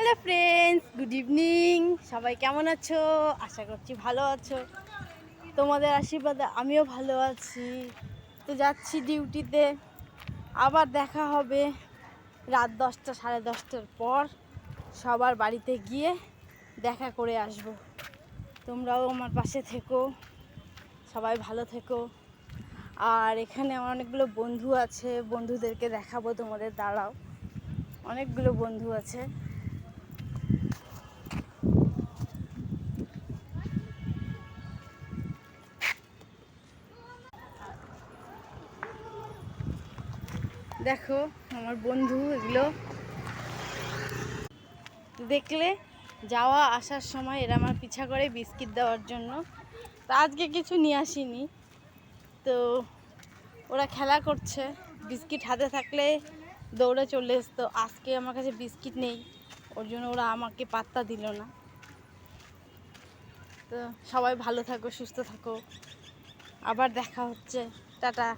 Hello friends good evening সবাই কেমন আছো? আশা করছি ভালো আছো। তোমাদের আশীর্বাদে আমিও ভালো আছি। তো যাচ্ছি ডিউটিতে। আবার দেখা হবে রাত দশটা, সাড়ে দশটার পর। সবার বাড়িতে গিয়ে দেখা করে আসব। তোমরাও আমার পাশে থেকো। সবাই ভালো থেকো। আর এখানে আমার অনেকগুলো বন্ধু আছে। বন্ধুদেরকে দেখাবো তোমাদের। দাঁড়াও। অনেকগুলো বন্ধু আছে। দেখো, আমার বন্ধু এগুলো। দেখলে যাওয়া, আসার সময় এরা আমার পিছা করে বিস্কিট দেওয়ার জন্য। তা আজকে কিছু নিয়ে আসিনি। তো ওরা খেলা করছে। বিস্কিট হাতে থাকলে দৌড়ে চলে আসতো আজকে আমার কাছে বিস্কিট নেই। ওর জন্য ওরা আমাকে পাত্তা দিল না। তো সবাই ভালো থাকো, সুস্থ থাকো। আবার দেখা হচ্ছে। টাটা।